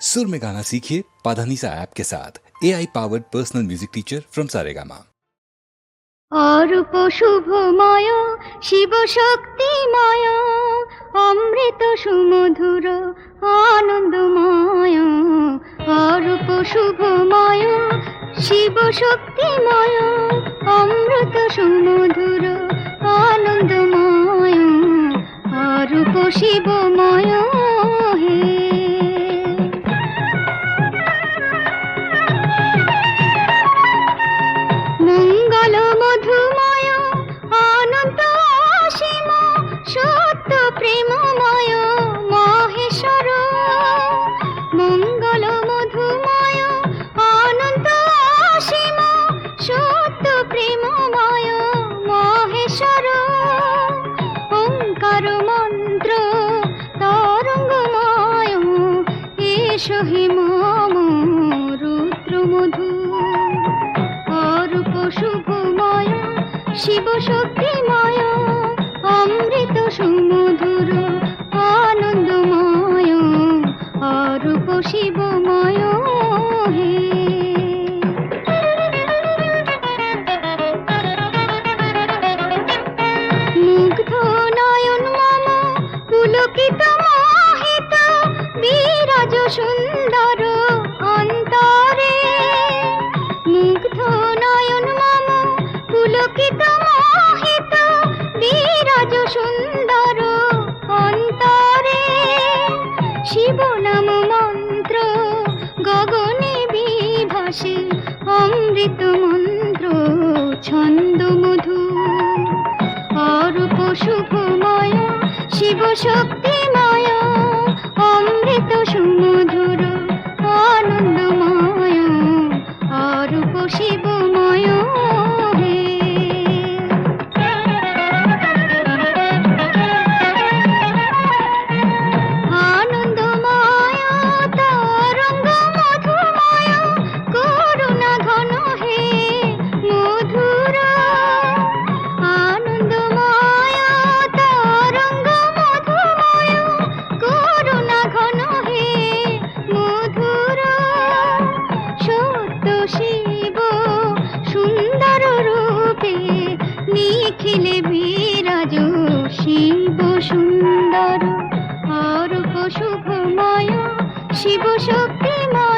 सुर में गाना सीखिए पाधानीसा ऐप के साथ A I powered personal music teacher from Saregama Arup শুভময় শিব শক্তিময় অমৃত সুমধুর আনন্দময় অরূপ শুভময় শিব শক্তিময় অমৃত সুমধুর আনন্দময় অরূপ শিবময় এসো হে মম রুদ্র মধু অরূপ শুভময় শিব শক্তিময় সুন্দর অন্তরে শিব নাম মন্ত্র, গগনে বিভাসে অমৃত মন্ত্র, ছন্দ মধু অরূপ শুভময় শিব শক্তি শিব সুন্দর অরূপ শুভময় শিব শক্তিময়